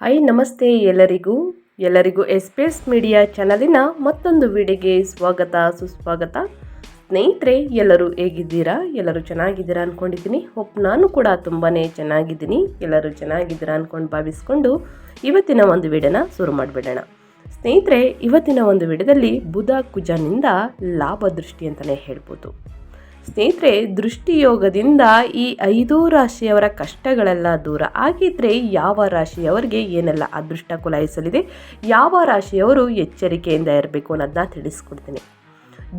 Hi, ನಮಸ್ತೆ ಎಲ್ಲರಿಗೂ. ಎಲ್ಲರಿಗೂ ಎಸ್ಪೇಸ್ ಮೀಡಿಯಾ ಚಾನಲಿನ ಮತ್ತೊಂದು ವಿಡಿಯೋಗೆ ಸ್ವಾಗತ, ಸುಸ್ವಾಗತ. ಸ್ನೇಹಿತರೆ, ಎಲ್ಲರೂ ಹೇಗಿದ್ದೀರಾ? ಎಲ್ಲರೂ ಚೆನ್ನಾಗಿದ್ದೀರಾ ಅಂದ್ಕೊಂಡಿದ್ದೀನಿ ಹೋಪ್ ನಾನು ಕೂಡ ತುಂಬಾ ಚೆನ್ನಾಗಿದ್ದೀನಿ. ಎಲ್ಲರೂ ಚೆನ್ನಾಗಿದ್ದೀರಾ ಅಂದ್ಕೊಂಡು ಭಾವಿಸ್ಕೊಂಡು ಇವತ್ತಿನ ಒಂದು ವಿಡಿಯೋನ ಶುರು ಮಾಡಿಬಿಡೋಣ. ಸ್ನೇಹಿತರೆ, ಇವತ್ತಿನ ಒಂದು ವಿಡಿಯೋದಲ್ಲಿ ಬುಧ ಕುಜನಿಂದ ಲಾಭ ದೃಷ್ಟಿ ಅಂತಲೇ ಹೇಳ್ಬೋದು. ಸ್ನೇಹಿತರೆ, ದೃಷ್ಟಿಯೋಗದಿಂದ ಈ ಐದು ರಾಶಿಯವರ ಕಷ್ಟಗಳೆಲ್ಲ ದೂರ ಆಗಿದ್ದರೆ ಯಾವ ರಾಶಿಯವರಿಗೆ ಏನೆಲ್ಲ ಅದೃಷ್ಟ ಕುಲಾಯಿಸಲಿದೆ, ಯಾವ ರಾಶಿಯವರು ಎಚ್ಚರಿಕೆಯಿಂದ ಇರಬೇಕು ಅನ್ನೋದನ್ನ ತಿಳಿಸ್ಕೊಡ್ತೀನಿ.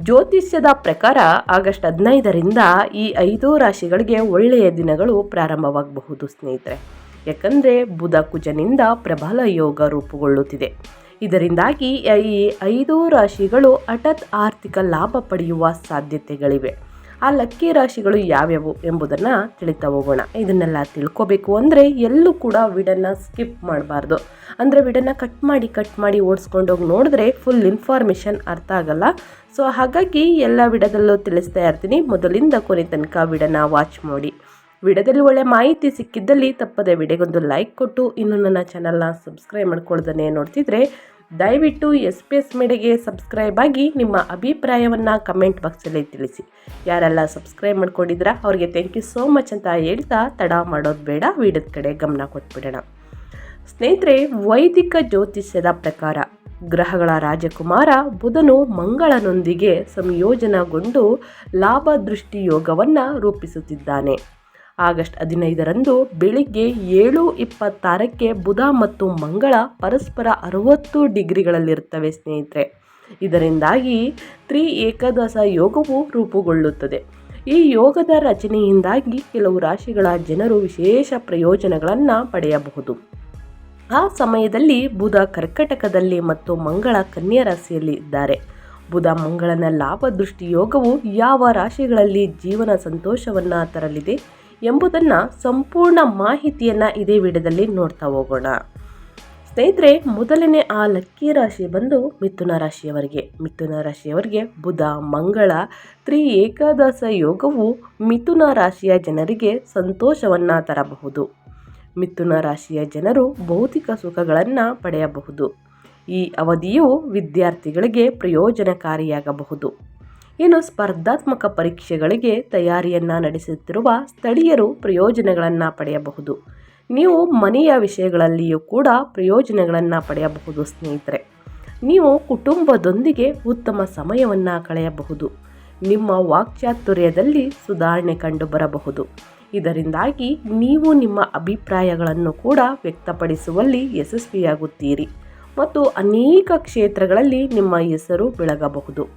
ಜ್ಯೋತಿಷ್ಯದ ಪ್ರಕಾರ ಆಗಸ್ಟ್ ಹದಿನೈದರಿಂದ ಈ ಐದು ರಾಶಿಗಳಿಗೆ ಒಳ್ಳೆಯ ದಿನಗಳು ಪ್ರಾರಂಭವಾಗಬಹುದು ಸ್ನೇಹಿತರೆ. ಯಾಕಂದರೆ ಬುಧ ಕುಜನಿಂದ ಪ್ರಬಲ ಯೋಗ ರೂಪುಗೊಳ್ಳುತ್ತಿದೆ. ಇದರಿಂದಾಗಿ ಈ ಐದು ರಾಶಿಗಳು ಹಠಾತ್ ಆರ್ಥಿಕ ಲಾಭ ಪಡೆಯುವ ಸಾಧ್ಯತೆಗಳಿವೆ. ಆ ಲಕ್ಕಿ ರಾಶಿಗಳು ಯಾವ್ಯಾವು ಎಂಬುದನ್ನು ತಿಳಿತಾ ಹೋಗೋಣ. ಇದನ್ನೆಲ್ಲ ತಿಳ್ಕೊಬೇಕು ಅಂದರೆ ಎಲ್ಲೂ ಕೂಡ ವಿಡನ್ನು ಸ್ಕಿಪ್ ಮಾಡಬಾರ್ದು. ಅಂದರೆ ವಿಡನ್ನು ಕಟ್ ಮಾಡಿ ಕಟ್ ಮಾಡಿ ಓಡಿಸ್ಕೊಂಡೋಗಿ ನೋಡಿದ್ರೆ ಫುಲ್ ಇನ್ಫಾರ್ಮೇಷನ್ ಅರ್ಥ ಆಗಲ್ಲ. ಸೊ ಹಾಗಾಗಿ ಎಲ್ಲ ವಿಡದಲ್ಲೂ ತಿಳಿಸ್ತಾ ಇರ್ತೀನಿ. ಮೊದಲಿಂದ ಕೊನೆ ತನಕ ವಿಡನ್ನು ವಾಚ್ ಮಾಡಿ. ವಿಡದಲ್ಲಿ ಒಳ್ಳೆ ಮಾಹಿತಿ ಸಿಕ್ಕಿದ್ದಲ್ಲಿ ತಪ್ಪದೆ ವಿಡಿಯೋಗೊಂದು ಲೈಕ್ ಕೊಟ್ಟು, ಇನ್ನು ನನ್ನ ಚಾನಲ್ನ ಸಬ್ಸ್ಕ್ರೈಬ್ ಮಾಡ್ಕೊಳ್ದೇ ನೋಡ್ತಿದ್ರೆ ದಯವಿಟ್ಟು ಎಸ್ ಪಿ ಎಸ್ ಮೀಡಿಯಾಗೆ ಸಬ್ಸ್ಕ್ರೈಬ್ ಆಗಿ ನಿಮ್ಮ ಅಭಿಪ್ರಾಯವನ್ನು ಕಮೆಂಟ್ ಬಾಕ್ಸಲ್ಲಿ ತಿಳಿಸಿ. ಯಾರೆಲ್ಲ ಸಬ್ಸ್ಕ್ರೈಬ್ ಮಾಡ್ಕೊಂಡಿದ್ದೀರಾ, ಅವ್ರಿಗೆ ಥ್ಯಾಂಕ್ ಯು ಸೋ ಮಚ್ ಅಂತ ಹೇಳ್ತಾ ತಡ ಮಾಡೋದು ಬೇಡ, ವಿಡಿಯೋದ ಕಡೆ ಗಮನ ಕೊಟ್ಬಿಡೋಣ. ಸ್ನೇಹಿತರೆ, ವೈದಿಕ ಜ್ಯೋತಿಷ್ಯದ ಪ್ರಕಾರ ಗ್ರಹಗಳ ರಾಜಕುಮಾರ ಬುಧನು ಮಂಗಳನೊಂದಿಗೆ ಸಂಯೋಜನಗೊಂಡು ಲಾಭ ದೃಷ್ಟಿ ಯೋಗವನ್ನು ರೂಪಿಸುತ್ತಿದ್ದಾನೆ. ಆಗಸ್ಟ್ ಹದಿನೈದರಂದು ಬೆಳಿಗ್ಗೆ ಏಳು ಇಪ್ಪತ್ತಾರಕ್ಕೆ ಬುಧ ಮತ್ತು ಮಂಗಳ ಪರಸ್ಪರ ಅರವತ್ತು ಡಿಗ್ರಿಗಳಲ್ಲಿರುತ್ತವೆ ಸ್ನೇಹಿತರೆ. ಇದರಿಂದಾಗಿ ತ್ರಿ ಏಕದಶ ಯೋಗವು ರೂಪುಗೊಳ್ಳುತ್ತದೆ. ಈ ಯೋಗದ ರಚನೆಯಿಂದಾಗಿ ಕೆಲವು ರಾಶಿಗಳ ಜನರು ವಿಶೇಷ ಪ್ರಯೋಜನಗಳನ್ನು ಪಡೆಯಬಹುದು. ಆ ಸಮಯದಲ್ಲಿ ಬುಧ ಕರ್ಕಟಕದಲ್ಲಿ ಮತ್ತು ಮಂಗಳ ಕನ್ಯಾ ರಾಶಿಯಲ್ಲಿ ಇದ್ದಾರೆ. ಬುಧ ಮಂಗಳನ ಲಾಭ ದೃಷ್ಟಿ ಯೋಗವು ಯಾವ ರಾಶಿಗಳಲ್ಲಿ ಜೀವನ ಸಂತೋಷವನ್ನು ತರಲಿದೆ? ಎಂಬುದನ್ನು ಸಂಪೂರ್ಣ ಮಾಹಿತಿಯನ್ನು ಇದೇ ವಿಡಿಯೋದಲ್ಲಿ ನೋಡ್ತಾ ಹೋಗೋಣ. ಸ್ನೇಹಿತರೆ, ಮೊದಲನೇ ಆ ಲಕ್ಕಿ ರಾಶಿ ಬಂದು ಮಿಥುನ ರಾಶಿಯವರಿಗೆ. ಮಿಥುನ ರಾಶಿಯವರಿಗೆ ಬುಧ, ಮಂಗಳ, ತ್ರಿ ಏಕಾದಶ ಯೋಗವು ಮಿಥುನ ರಾಶಿಯ ಜನರಿಗೆ ಸಂತೋಷವನ್ನು ತರಬಹುದು. ಮಿಥುನ ರಾಶಿಯ ಜನರು ಭೌತಿಕ ಸುಖಗಳನ್ನು ಪಡೆಯಬಹುದು. ಈ ಅವಧಿಯು ವಿದ್ಯಾರ್ಥಿಗಳಿಗೆ ಪ್ರಯೋಜನಕಾರಿಯಾಗಬಹುದು. ಇನ್ನು ಸ್ಪರ್ಧಾತ್ಮಕ ಪರೀಕ್ಷೆಗಳಿಗೆ ತಯಾರಿಯನ್ನು ನಡೆಸುತ್ತಿರುವ ಸ್ಥಳೀಯರು ಪ್ರಯೋಜನಗಳನ್ನು ಪಡೆಯಬಹುದು. ನೀವು ಮನೆಯ ವಿಷಯಗಳಲ್ಲಿಯೂ ಕೂಡ ಪ್ರಯೋಜನಗಳನ್ನು ಪಡೆಯಬಹುದು, ಸ್ನೇಹಿತರೆ. ನೀವು ಕುಟುಂಬದೊಂದಿಗೆ ಉತ್ತಮ ಸಮಯವನ್ನು ಕಳೆಯಬಹುದು. ನಿಮ್ಮ ವಾಕ್ಚಾತುರ್ಯದಲ್ಲಿ ಸುಧಾರಣೆ ಕಂಡುಬರಬಹುದು. ಇದರಿಂದಾಗಿ ನೀವು ನಿಮ್ಮ ಅಭಿಪ್ರಾಯಗಳನ್ನು ಕೂಡ ವ್ಯಕ್ತಪಡಿಸುವಲ್ಲಿ ಯಶಸ್ವಿಯಾಗುತ್ತೀರಿ ಮತ್ತು ಅನೇಕ ಕ್ಷೇತ್ರಗಳಲ್ಲಿ ನಿಮ್ಮ ಹೆಸರು ಬೆಳಗಬಹುದು.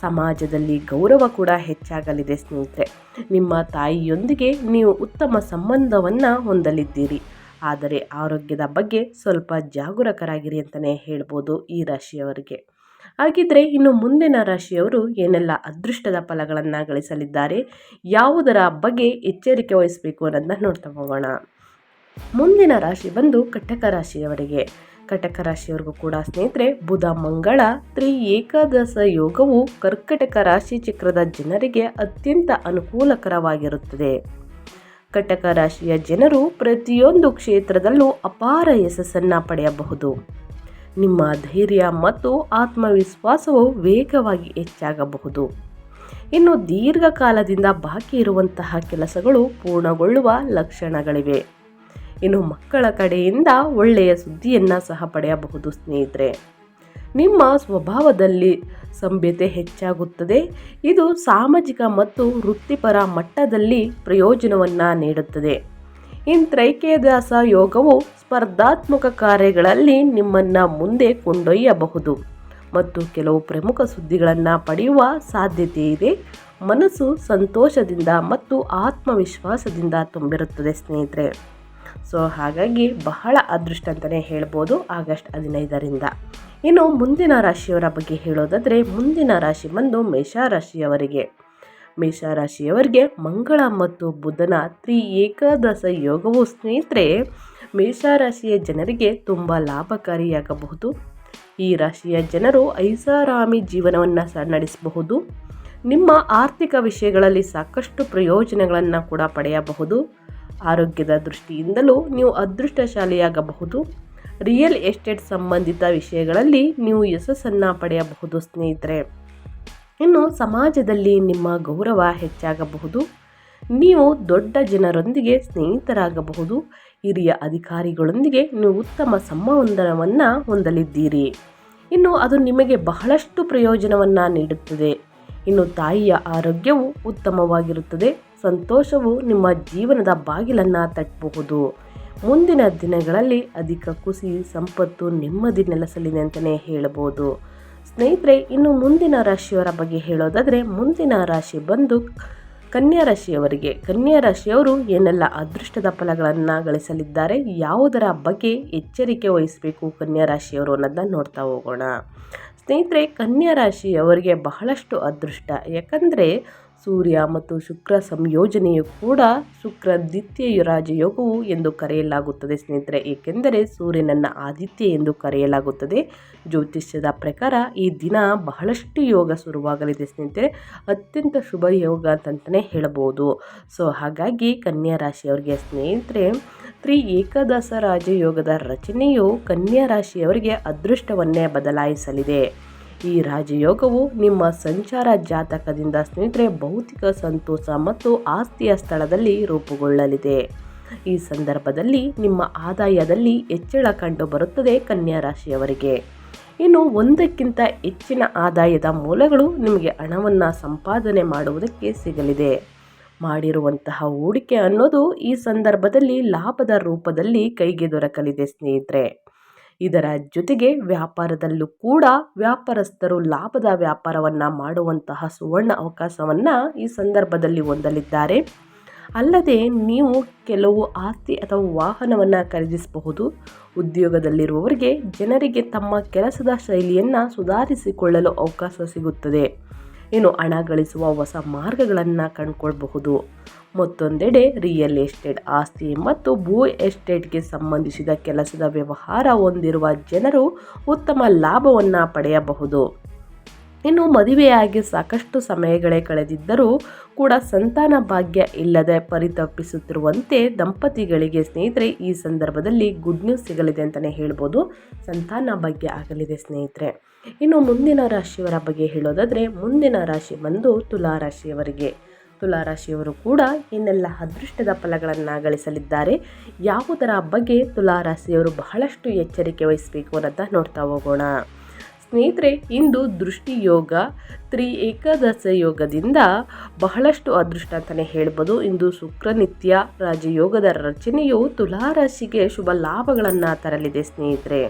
ಸಮಾಜದಲ್ಲಿ ಗೌರವ ಕೂಡ ಹೆಚ್ಚಾಗಲಿದೆ ಸ್ನೇಹಿತರೆ. ನಿಮ್ಮ ತಾಯಿಯೊಂದಿಗೆ ನೀವು ಉತ್ತಮ ಸಂಬಂಧವನ್ನು ಹೊಂದಲಿದ್ದೀರಿ. ಆದರೆ ಆರೋಗ್ಯದ ಬಗ್ಗೆ ಸ್ವಲ್ಪ ಜಾಗರೂಕರಾಗಿರಿ ಅಂತಲೇ ಹೇಳ್ಬೋದು ಈ ರಾಶಿಯವರಿಗೆ. ಹಾಗಿದ್ರೆ ಇನ್ನು ಮುಂದಿನ ರಾಶಿಯವರು ಏನೆಲ್ಲ ಅದೃಷ್ಟದ ಫಲಗಳನ್ನು ಗಳಿಸಲಿದ್ದಾರೆ, ಯಾವುದರ ಬಗ್ಗೆ ಎಚ್ಚರಿಕೆ ವಹಿಸಬೇಕು ಅನ್ನೋದನ್ನ ನೋಡ್ತಾ ಹೋಗೋಣ. ಮುಂದಿನ ರಾಶಿ ಬಂದು ಕಟ್ಟಕ ರಾಶಿಯವರಿಗೆ. ಕಟಕ ರಾಶಿಯವರೆಗೂ ಕೂಡ ಸ್ನೇಹಿತರೆ, ಬುಧ, ಮಂಗಳ, ತ್ರಿ ಏಕಾದಶ ಯೋಗವು ಕರ್ಕಟಕ ರಾಶಿ ಚಕ್ರದ ಜನರಿಗೆ ಅತ್ಯಂತ ಅನುಕೂಲಕರವಾಗಿರುತ್ತದೆ. ಕಟಕ ರಾಶಿಯ ಜನರು ಪ್ರತಿಯೊಂದು ಕ್ಷೇತ್ರದಲ್ಲೂ ಅಪಾರ ಯಶಸ್ಸನ್ನು ಪಡೆಯಬಹುದು. ನಿಮ್ಮ ಧೈರ್ಯ ಮತ್ತು ಆತ್ಮವಿಶ್ವಾಸವು ವೇಗವಾಗಿ ಹೆಚ್ಚಾಗಬಹುದು. ಇನ್ನು ದೀರ್ಘಕಾಲದಿಂದ ಬಾಕಿ ಇರುವಂತಹ ಕೆಲಸಗಳು ಪೂರ್ಣಗೊಳ್ಳುವ ಲಕ್ಷಣಗಳಿವೆ. ಇನ್ನು ಮಕ್ಕಳ ಕಡೆಯಿಂದ ಒಳ್ಳೆಯ ಸುದ್ದಿಯನ್ನು ಸಹ ಪಡೆಯಬಹುದು ಸ್ನೇಹಿತರೆ. ನಿಮ್ಮ ಸ್ವಭಾವದಲ್ಲಿ ಸಭ್ಯತೆ ಹೆಚ್ಚಾಗುತ್ತದೆ. ಇದು ಸಾಮಾಜಿಕ ಮತ್ತು ವೃತ್ತಿಪರ ಮಟ್ಟದಲ್ಲಿ ಪ್ರಯೋಜನವನ್ನು ನೀಡುತ್ತದೆ. ಇನ್ ತ್ರೈಕೇದಾಸ ಯೋಗವು ಸ್ಪರ್ಧಾತ್ಮಕ ಕಾರ್ಯಗಳಲ್ಲಿ ನಿಮ್ಮನ್ನು ಮುಂದೆ ಕೊಂಡೊಯ್ಯಬಹುದು ಮತ್ತು ಕೆಲವು ಪ್ರಮುಖ ಸುದ್ದಿಗಳನ್ನು ಪಡೆಯುವ ಸಾಧ್ಯತೆ ಇದೆ. ಮನಸ್ಸು ಸಂತೋಷದಿಂದ ಮತ್ತು ಆತ್ಮವಿಶ್ವಾಸದಿಂದ ತುಂಬಿರುತ್ತದೆ ಸ್ನೇಹಿತರೆ. ಸೊ ಹಾಗಾಗಿ ಬಹಳ ಅದೃಷ್ಟ ಅಂತಲೇ ಹೇಳ್ಬೋದು ಆಗಸ್ಟ್ ಹದಿನೈದರಿಂದ. ಇನ್ನು ಮುಂದಿನ ರಾಶಿಯವರ ಬಗ್ಗೆ ಹೇಳೋದಾದರೆ ಮುಂದಿನ ರಾಶಿ ಬಂದು ಮೇಷರಾಶಿಯವರಿಗೆ ಮೇಷರಾಶಿಯವರಿಗೆ ಮಂಗಳ ಮತ್ತು ಬುಧನ ತ್ರಿ ಏಕಾದಶ ಯೋಗವು ಸ್ನೇಹಿತರೆ ಮೇಷರಾಶಿಯ ಜನರಿಗೆ ತುಂಬ ಲಾಭಕಾರಿಯಾಗಬಹುದು. ಈ ರಾಶಿಯ ಜನರು ಐಸಾರಾಮಿ ಜೀವನವನ್ನು ಸ ನಡೆಸಬಹುದು. ನಿಮ್ಮ ಆರ್ಥಿಕ ವಿಷಯಗಳಲ್ಲಿ ಸಾಕಷ್ಟು ಪ್ರಯೋಜನಗಳನ್ನು ಕೂಡ ಪಡೆಯಬಹುದು. ಆರೋಗ್ಯದ ದೃಷ್ಟಿಯಿಂದಲೂ ನೀವು ಅದೃಷ್ಟಶಾಲಿಯಾಗಬಹುದು. ರಿಯಲ್ ಎಸ್ಟೇಟ್ ಸಂಬಂಧಿತ ವಿಷಯಗಳಲ್ಲಿ ನೀವು ಯಶಸ್ಸನ್ನು ಪಡೆಯಬಹುದು ಸ್ನೇಹಿತರೆ. ಇನ್ನು ಸಮಾಜದಲ್ಲಿ ನಿಮ್ಮ ಗೌರವ ಹೆಚ್ಚಾಗಬಹುದು. ನೀವು ದೊಡ್ಡ ಜನರೊಂದಿಗೆ ಸ್ನೇಹಿತರಾಗಬಹುದು. ಹಿರಿಯ ಅಧಿಕಾರಿಗಳೊಂದಿಗೆ ನೀವು ಉತ್ತಮ ಸಂಬಂಧವನ್ನು ಹೊಂದಲಿದ್ದೀರಿ. ಇನ್ನು ಅದು ನಿಮಗೆ ಬಹಳಷ್ಟು ಪ್ರಯೋಜನವನ್ನು ನೀಡುತ್ತದೆ. ಇನ್ನು ತಾಯಿಯ ಆರೋಗ್ಯವು ಉತ್ತಮವಾಗಿರುತ್ತದೆ. ಸಂತೋಷವು ನಿಮ್ಮ ಜೀವನದ ಬಾಗಿಲನ್ನು ತಟ್ಟಬಹುದು. ಮುಂದಿನ ದಿನಗಳಲ್ಲಿ ಅಧಿಕ ಖುಷಿ, ಸಂಪತ್ತು ನೆಮ್ಮದಿ ನೆಲೆಸಲಿದೆ ಅಂತಲೇ ಹೇಳಬಹುದು. ಸ್ನೇಹಿತರೆ, ಇನ್ನು ಮುಂದಿನ ರಾಶಿಯವರ ಬಗ್ಗೆ ಹೇಳೋದಾದರೆ, ಮುಂದಿನ ರಾಶಿ ಬಂದು ಕನ್ಯಾ ರಾಶಿಯವರಿಗೆ. ಕನ್ಯಾ ರಾಶಿಯವರು ಏನೆಲ್ಲ ಅದೃಷ್ಟದ ಫಲಗಳನ್ನು ಗಳಿಸಲಿದ್ದಾರೆ, ಯಾವುದರ ಬಗ್ಗೆ ಎಚ್ಚರಿಕೆ ವಹಿಸಬೇಕು ಕನ್ಯಾ ರಾಶಿಯವರು ಅನ್ನೋದನ್ನ ನೋಡ್ತಾ ಹೋಗೋಣ. ಸ್ನೇಹಿತರೆ, ಕನ್ಯಾ ರಾಶಿಯವರಿಗೆ ಬಹಳಷ್ಟು ಅದೃಷ್ಟ. ಯಾಕಂದರೆ ಸೂರ್ಯ ಮತ್ತು ಶುಕ್ರ ಸಂಯೋಜನೆಯು ಕೂಡ ಶುಕ್ರ ದ್ವಿತೀಯ ರಾಜಯೋಗವು ಎಂದು ಕರೆಯಲಾಗುತ್ತದೆ ಸ್ನೇಹಿತರೆ. ಏಕೆಂದರೆ ಸೂರ್ಯನನ್ನು ಆದಿತ್ಯ ಎಂದು ಕರೆಯಲಾಗುತ್ತದೆ. ಜ್ಯೋತಿಷ್ಯದ ಪ್ರಕಾರ ಈ ದಿನ ಬಹಳಷ್ಟು ಯೋಗ ಶುರುವಾಗಲಿದೆ ಸ್ನೇಹಿತರೆ. ಅತ್ಯಂತ ಶುಭ ಯೋಗ ಅಂತಲೇ ಹೇಳಬಹುದು. ಸೊ, ಹಾಗಾಗಿ ಕನ್ಯಾ ರಾಶಿಯವರಿಗೆ ಸ್ನೇಹಿತರೆ ತ್ರಿ ಏಕಾದಶ ರಾಜಯೋಗದ ರಚನೆಯು ಕನ್ಯಾ ರಾಶಿಯವರಿಗೆ ಅದೃಷ್ಟವನ್ನೇ ಬದಲಾಯಿಸಲಿದೆ. ಈ ರಾಜಯೋಗವು ನಿಮ್ಮ ಸಂಚಾರ ಜಾತಕದಿಂದ ಸ್ನೇಹಿತರೆ ಭೌತಿಕ ಸಂತೋಷ ಮತ್ತು ಆಸ್ತಿಯ ಸ್ಥಳದಲ್ಲಿ ರೂಪುಗೊಳ್ಳಲಿದೆ. ಈ ಸಂದರ್ಭದಲ್ಲಿ ನಿಮ್ಮ ಆದಾಯದಲ್ಲಿ ಹೆಚ್ಚಳ ಕಂಡು ಬರುತ್ತದೆ ಕನ್ಯಾ ರಾಶಿಯವರಿಗೆ. ಇನ್ನು ಒಂದಕ್ಕಿಂತ ಹೆಚ್ಚಿನ ಆದಾಯದ ಮೂಲಗಳು ನಿಮಗೆ ಹಣವನ್ನು ಸಂಪಾದನೆ ಮಾಡುವುದಕ್ಕೆ ಸಿಗಲಿದೆ. ಮಾಡಿರುವಂತಹ ಹೂಡಿಕೆ ಅನ್ನೋದು ಈ ಸಂದರ್ಭದಲ್ಲಿ ಲಾಭದ ರೂಪದಲ್ಲಿ ಕೈಗೆ ದೊರಕಲಿದೆ ಸ್ನೇಹಿತರೆ. ಇದರ ಜೊತೆಗೆ ವ್ಯಾಪಾರದಲ್ಲೂ ಕೂಡ ವ್ಯಾಪಾರಸ್ಥರು ಲಾಭದ ವ್ಯಾಪಾರವನ್ನು ಮಾಡುವಂತಹ ಸುವರ್ಣ ಅವಕಾಶವನ್ನು ಈ ಸಂದರ್ಭದಲ್ಲಿ ಹೊಂದಲಿದ್ದಾರೆ. ಅಲ್ಲದೆ ನೀವು ಕೆಲವು ಆಸ್ತಿ ಅಥವಾ ವಾಹನವನ್ನು ಖರೀದಿಸಬಹುದು. ಉದ್ಯೋಗದಲ್ಲಿರುವವರಿಗೆ ಜನರಿಗೆ ತಮ್ಮ ಕೆಲಸದ ಶೈಲಿಯನ್ನು ಸುಧಾರಿಸಿಕೊಳ್ಳಲು ಅವಕಾಶ ಸಿಗುತ್ತದೆ. ಇನ್ನು ಹಣ ಗಳಿಸುವ ಹೊಸ ಮಾರ್ಗಗಳನ್ನು ಕಂಡುಕೊಳ್ಬಹುದು. ಮತ್ತೊಂದೆಡೆ ರಿಯಲ್ ಎಸ್ಟೇಟ್ ಆಸ್ತಿ ಮತ್ತು ಭೂ ಎಸ್ಟೇಟ್ಗೆ ಸಂಬಂಧಿಸಿದ ಕೆಲಸದ ವ್ಯವಹಾರ ಹೊಂದಿರುವ ಜನರು ಉತ್ತಮ ಲಾಭವನ್ನು ಪಡೆಯಬಹುದು. ಇನ್ನು ಮದುವೆಯಾಗಿ ಸಾಕಷ್ಟು ಸಮಯಗಳೇ ಕಳೆದಿದ್ದರೂ ಕೂಡ ಸಂತಾನ ಭಾಗ್ಯ ಇಲ್ಲದೆ ಪರಿತಪ್ಪಿಸುತ್ತಿರುವಂತೆ ದಂಪತಿಗಳಿಗೆ ಸ್ನೇಹಿತರೆ, ಈ ಸಂದರ್ಭದಲ್ಲಿ ಗುಡ್ ನ್ಯೂಸ್ ಸಿಗಲಿದೆ ಅಂತಲೇ ಹೇಳ್ಬೋದು. ಸಂತಾನ ಭಾಗ್ಯ ಆಗಲಿದೆ ಸ್ನೇಹಿತರೆ. ಇನ್ನು ಮುಂದಿನ ರಾಶಿಯವರ ಬಗ್ಗೆ ಹೇಳೋದಾದರೆ, ಮುಂದಿನ ರಾಶಿ ಬಂದು ತುಲಾ ರಾಶಿಯವರಿಗೆ. ತುಲಾರಾಶಿಯವರು ಕೂಡ ಏನೆಲ್ಲ ಅದೃಷ್ಟದ ಫಲಗಳನ್ನು ಗಳಿಸಲಿದ್ದಾರೆ ಯಾವುದರ ಬಗ್ಗೆ ತುಲಾರಾಶಿಯವರು ಬಹಳಷ್ಟು ಎಚ್ಚರಿಕೆ ವಹಿಸಬೇಕು ಅನ್ನೋದನ್ನ ನೋಡ್ತಾ ಹೋಗೋಣ. ಸ್ನೇಹಿತರೆ, ಇಂದು ದೃಷ್ಟಿ ಯೋಗ ತ್ರಿ ಏಕಾದಶ ಯೋಗದಿಂದ ಬಹಳಷ್ಟು ಅದೃಷ್ಟ ಅಂತಲೇ ಹೇಳ್ಬೋದು. ಇಂದು ಶುಕ್ರನಿತ್ಯ ರಾಜಯೋಗದ ರಚನೆಯು ತುಲಾರಾಶಿಗೆ ಶುಭ ಲಾಭಗಳನ್ನು ತರಲಿದೆ ಸ್ನೇಹಿತರೆ.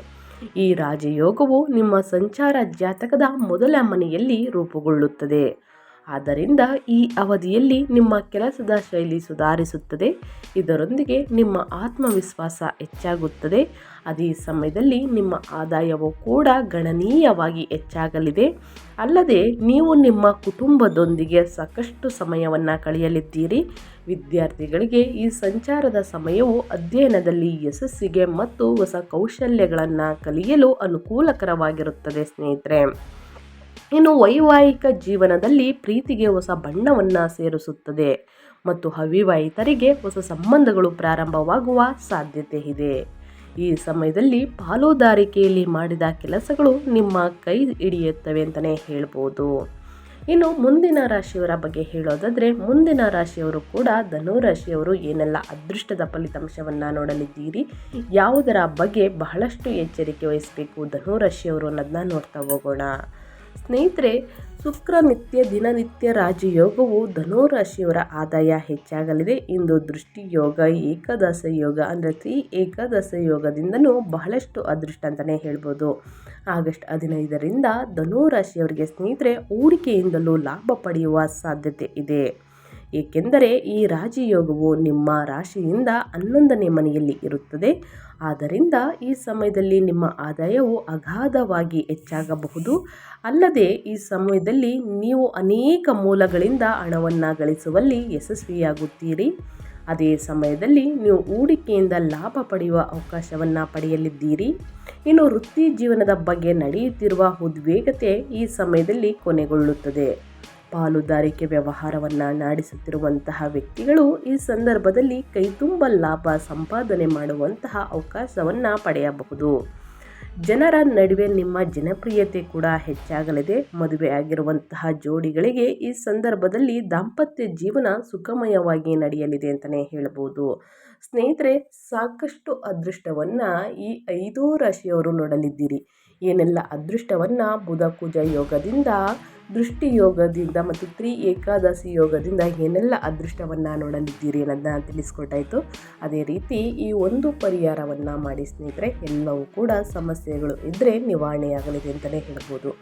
ಈ ರಾಜಯೋಗವು ನಿಮ್ಮ ಸಂಚಾರ ಜಾತಕದ ಮೊದಲ ಮನೆಯಲ್ಲಿ ರೂಪುಗೊಳ್ಳುತ್ತದೆ. ಆದ್ದರಿಂದ ಈ ಅವಧಿಯಲ್ಲಿ ನಿಮ್ಮ ಕೆಲಸದ ಶೈಲಿ ಸುಧಾರಿಸುತ್ತದೆ. ಇದರೊಂದಿಗೆ ನಿಮ್ಮ ಆತ್ಮವಿಶ್ವಾಸ ಹೆಚ್ಚಾಗುತ್ತದೆ. ಅದೇ ಸಮಯದಲ್ಲಿ ನಿಮ್ಮ ಆದಾಯವು ಕೂಡ ಗಣನೀಯವಾಗಿ ಹೆಚ್ಚಾಗಲಿದೆ. ಅಲ್ಲದೆ ನೀವು ನಿಮ್ಮ ಕುಟುಂಬದೊಂದಿಗೆ ಸಾಕಷ್ಟು ಸಮಯವನ್ನು ಕಳೆಯಲಿದ್ದೀರಿ. ವಿದ್ಯಾರ್ಥಿಗಳಿಗೆ ಈ ಸಂಚಾರದ ಸಮಯವು ಅಧ್ಯಯನದಲ್ಲಿ ಯಶಸ್ಸಿಗೆ ಮತ್ತು ಹೊಸ ಕೌಶಲ್ಯಗಳನ್ನು ಕಲಿಯಲು ಅನುಕೂಲಕರವಾಗಿರುತ್ತದೆ ಸ್ನೇಹಿತರೆ. ಇನ್ನು ವೈವಾಹಿಕ ಜೀವನದಲ್ಲಿ ಪ್ರೀತಿಗೆ ಹೊಸ ಬಣ್ಣವನ್ನು ಸೇರಿಸುತ್ತದೆ ಮತ್ತು ಅವಿವಾಹಿತರಿಗೆ ಹೊಸ ಸಂಬಂಧಗಳು ಪ್ರಾರಂಭವಾಗುವ ಸಾಧ್ಯತೆ ಇದೆ. ಈ ಸಮಯದಲ್ಲಿ ಪಾಲುದಾರಿಕೆಯಲ್ಲಿ ಮಾಡಿದ ಕೆಲಸಗಳು ನಿಮ್ಮ ಕೈ ಹಿಡಿಯುತ್ತವೆ ಅಂತಲೇ ಹೇಳ್ಬೋದು. ಇನ್ನು ಮುಂದಿನ ರಾಶಿಯವರ ಬಗ್ಗೆ ಹೇಳೋದಾದರೆ ಮುಂದಿನ ರಾಶಿಯವರು ಕೂಡ ಧನುರಾಶಿಯವರು ಏನೆಲ್ಲ ಅದೃಷ್ಟದ ಫಲಿತಾಂಶವನ್ನು ನೋಡಲಿದ್ದೀರಿ, ಯಾವುದರ ಬಗ್ಗೆ ಬಹಳಷ್ಟು ಎಚ್ಚರಿಕೆ ವಹಿಸಬೇಕು ಧನುರಾಶಿಯವರು ಅನ್ನೋದನ್ನ ನೋಡ್ತಾ ಹೋಗೋಣ. ಸ್ನೇಹಿತರೆ, ಶುಕ್ರ ನಿತ್ಯ ದಿನನಿತ್ಯ ರಾಜಯೋಗವು ಧನುರಾಶಿಯವರ ಆದಾಯ ಹೆಚ್ಚಾಗಲಿದೆ. ಇಂದು ದೃಷ್ಟಿಯೋಗ, ಏಕಾದಶ ಯೋಗ ಅಂದರೆ ತ್ರೀ ಏಕಾದಶ ಯೋಗದಿಂದನೂ ಬಹಳಷ್ಟು ಅದೃಷ್ಟ ಅಂತಲೇ ಹೇಳ್ಬೋದು. ಆಗಸ್ಟ್ ಹದಿನೈದರಿಂದ ಧನುರಾಶಿಯವರಿಗೆ ಸ್ನೇಹಿತರೆ, ಹೂಡಿಕೆಯಿಂದಲೂ ಲಾಭ ಪಡೆಯುವ ಸಾಧ್ಯತೆ ಇದೆ. ಏಕೆಂದರೆ ಈ ರಾಜಯೋಗವು ನಿಮ್ಮ ರಾಶಿಯಿಂದ ಹನ್ನೊಂದನೇ ಮನೆಯಲ್ಲಿ ಇರುತ್ತದೆ. ಆದ್ದರಿಂದ ಈ ಸಮಯದಲ್ಲಿ ನಿಮ್ಮ ಆದಾಯವು ಅಗಾಧವಾಗಿ ಹೆಚ್ಚಾಗಬಹುದು. ಅಲ್ಲದೆ ಈ ಸಮಯದಲ್ಲಿ ನೀವು ಅನೇಕ ಮೂಲಗಳಿಂದ ಹಣವನ್ನು ಗಳಿಸುವಲ್ಲಿ ಯಶಸ್ವಿಯಾಗುತ್ತೀರಿ. ಅದೇ ಸಮಯದಲ್ಲಿ ನೀವು ಹೂಡಿಕೆಯಿಂದ ಲಾಭ ಪಡೆಯುವ ಅವಕಾಶವನ್ನು ಪಡೆಯಲಿದ್ದೀರಿ. ಇನ್ನು ವೃತ್ತಿ ಜೀವನದ ಬಗ್ಗೆ ನಡೆಯುತ್ತಿರುವ ಉದ್ವೇಗತೆ ಈ ಸಮಯದಲ್ಲಿ ಕೊನೆಗೊಳ್ಳುತ್ತದೆ. ಪಾಲುದಾರಿಕೆ ವ್ಯವಹಾರವನ್ನು ನಡೆಸುತ್ತಿರುವಂತಹ ವ್ಯಕ್ತಿಗಳು ಈ ಸಂದರ್ಭದಲ್ಲಿ ಕೈತುಂಬ ಲಾಭ ಸಂಪಾದನೆ ಮಾಡುವಂತಹ ಅವಕಾಶವನ್ನು ಪಡೆಯಬಹುದು. ಜನರ ನಡುವೆ ನಿಮ್ಮ ಜನಪ್ರಿಯತೆ ಕೂಡ ಹೆಚ್ಚಾಗಲಿದೆ. ಮದುವೆ ಆಗಿರುವಂತಹ ಜೋಡಿಗಳಿಗೆ ಈ ಸಂದರ್ಭದಲ್ಲಿ ದಾಂಪತ್ಯ ಜೀವನ ಸುಖಮಯವಾಗಿ ನಡೆಯಲಿದೆ ಅಂತಲೇ ಹೇಳ್ಬೋದು ಸ್ನೇಹಿತರೆ, ಸಾಕಷ್ಟು ಅದೃಷ್ಟವನ್ನು ಈ ಐದೂ ರಾಶಿಯವರು ನೋಡಲಿದ್ದೀರಿ. ಏನೆಲ್ಲ ಅದೃಷ್ಟವನ್ನು ಬುಧ ಕುಜ ಯೋಗದಿಂದ ದೃಷ್ಟಿ ಯೋಗದಿಂದ ಮತ್ತು ತ್ರಿ ಏಕಾದಶಿ ಯೋಗದಿಂದ ಏನೆಲ್ಲ ಅದೃಷ್ಟವನ್ನು ನೋಡಲಿದ್ದೀರಿ ಅನ್ನೋದನ್ನ ತಿಳಿಸ್ಕೊಟ್ಟಾಯಿತು ಅದೇ ರೀತಿ ಈ ಒಂದು ಪರಿಹಾರವನ್ನು ಮಾಡಿ ಸ್ನೇಹಿತರೆ, ಎಲ್ಲವೂ ಕೂಡ ಸಮಸ್ಯೆಗಳು ಇದ್ದರೆ ನಿವಾರಣೆಯಾಗಲಿದೆ ಅಂತಲೇ ಹೇಳ್ಬೋದು.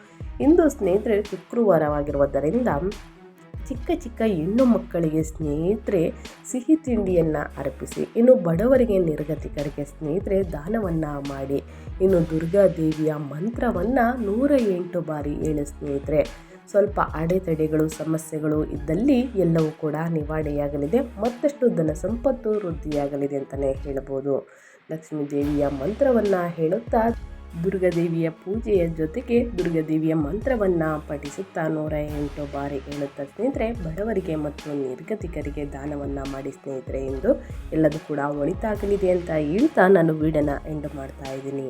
ಇಂದು ಸ್ನೇಹಿತರೆ, ಶುಕ್ರವಾರವಾಗಿರುವುದರಿಂದ ಚಿಕ್ಕ ಚಿಕ್ಕ ಹೆಣ್ಣು ಮಕ್ಕಳಿಗೆ ಸ್ನೇಹಿತರೆ ಸಿಹಿ ತಿಂಡಿಯನ್ನು ಅರ್ಪಿಸಿ, ಇನ್ನು ಬಡವರಿಗೆ ನಿರ್ಗತಿಕರಿಗೆ ಸ್ನೇಹಿತರೆ ದಾನವನ್ನು ಮಾಡಿ. ಇನ್ನು ದುರ್ಗಾದೇವಿಯ ಮಂತ್ರವನ್ನು ನೂರ ಎಂಟು ಬಾರಿ ಹೇಳಿ ಸ್ನೇಹಿತರೆ. ಸ್ವಲ್ಪ ಅಡೆತಡೆಗಳು, ಸಮಸ್ಯೆಗಳು ಇದ್ದಲ್ಲಿ ಎಲ್ಲವೂ ಕೂಡ ನಿವಾರಣೆಯಾಗಲಿದೆ. ಮತ್ತಷ್ಟು ಧನ ಸಂಪತ್ತು ವೃದ್ಧಿಯಾಗಲಿದೆ ಅಂತಲೇ ಹೇಳ್ಬೋದು. ಲಕ್ಷ್ಮೀ ದೇವಿಯ ಮಂತ್ರವನ್ನು ಹೇಳುತ್ತಾ ದುರ್ಗಾದೇವಿಯ ಪೂಜೆಯ ಜೊತೆಗೆ ದುರ್ಗಾದೇವಿಯ ಮಂತ್ರವನ್ನು ಪಠಿಸುತ್ತಾ ನೂರ ಎಂಟು ಬಾರಿ ಹೇಳುತ್ತಾ ಸ್ನೇಹಿತರೆ, ಬಡವರಿಗೆ ಮತ್ತು ನಿರ್ಗತಿಕರಿಗೆ ದಾನವನ್ನು ಮಾಡಿ ಸ್ನೇಹಿತರೆ ಎಂದು ಎಲ್ಲದೂ ಕೂಡ ಒಳಿತಾಗಲಿದೆ ಅಂತ ಹೇಳ್ತಾ ನಾನು ವೀಡನ್ನ ಎಂಡ್ ಮಾಡ್ತಾ ಇದ್ದೀನಿ.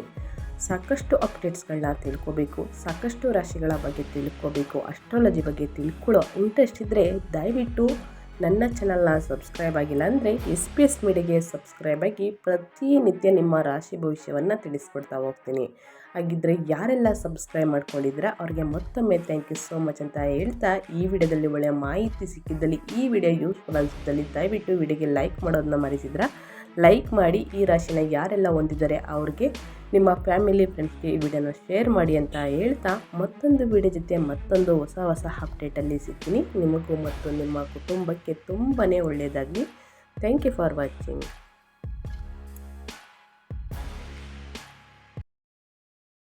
ಸಾಕಷ್ಟು ಅಪ್ಡೇಟ್ಸ್ಗಳನ್ನ ತಿಳ್ಕೊಬೇಕು, ಸಾಕಷ್ಟು ರಾಶಿಗಳ ಬಗ್ಗೆ ತಿಳ್ಕೊಬೇಕು ಅಸ್ಟ್ರಾಲಜಿ ಬಗ್ಗೆ ತಿಳ್ಕೊಳ್ಳೋ ಇಂಟ್ರೆಸ್ಟ್ ಇದ್ದರೆ ದಯವಿಟ್ಟು ನನ್ನ ಚಾನಲ್ನ ಸಬ್ಸ್ಕ್ರೈಬ್ ಆಗಿಲ್ಲ ಅಂದರೆ ಎಸ್ ಪಿ ಎಸ್ ಮೀಡಿಯಾಗೆ ಸಬ್ಸ್ಕ್ರೈಬ್ ಆಗಿ ಪ್ರತಿನಿತ್ಯ ನಿಮ್ಮ ರಾಶಿ ಭವಿಷ್ಯವನ್ನು ತಿಳಿಸ್ಕೊಡ್ತಾ ಹೋಗ್ತೀನಿ. ಹಾಗಿದ್ದರೆ ಯಾರೆಲ್ಲ ಸಬ್ಸ್ಕ್ರೈಬ್ ಮಾಡ್ಕೊಂಡಿದ್ರೆ ಅವ್ರಿಗೆ ಮತ್ತೊಮ್ಮೆ ಥ್ಯಾಂಕ್ ಯು ಸೋ ಮಚ್ ಅಂತ ಹೇಳ್ತಾ ಈ ವಿಡಿಯೋದಲ್ಲಿ ಒಳ್ಳೆಯ ಮಾಹಿತಿ ಸಿಕ್ಕಿದ್ದಲ್ಲಿ ಈ ವಿಡಿಯೋ ಯೂಸ್ಫುಲ್ ಅನಿಸಿದ್ದಲ್ಲಿ ದಯವಿಟ್ಟು ವಿಡಿಯೋಗೆ ಲೈಕ್ ಮಾಡೋದನ್ನ ಮರೆಸಿದ್ರೆ? ಲೈಕ್ ಮಾಡಿ ಈ ರಾಶಿನ ಯಾರೆಲ್ಲ ಹೊಂದಿದ್ದಾರೆ ಅವ್ರಿಗೆ ನಿಮ್ಮ ಫ್ಯಾಮಿಲಿ ಫ್ರೆಂಡ್ಸ್ಗೆ ಈ ವಿಡಿಯೋನ ಶೇರ್ ಮಾಡಿ ಅಂತ ಹೇಳ್ತಾ ಮತ್ತೊಂದು ವಿಡಿಯೋ ಜೊತೆ ಮತ್ತೊಂದು ಹೊಸ ಹೊಸ ಅಪ್ಡೇಟಲ್ಲಿ ಸಿಗ್ತೀನಿ. ನಿಮಗೂ ಮತ್ತು ನಿಮ್ಮ ಕುಟುಂಬಕ್ಕೆ ತುಂಬಾ ಒಳ್ಳೆಯದಾಗಲಿ. Thank you for watching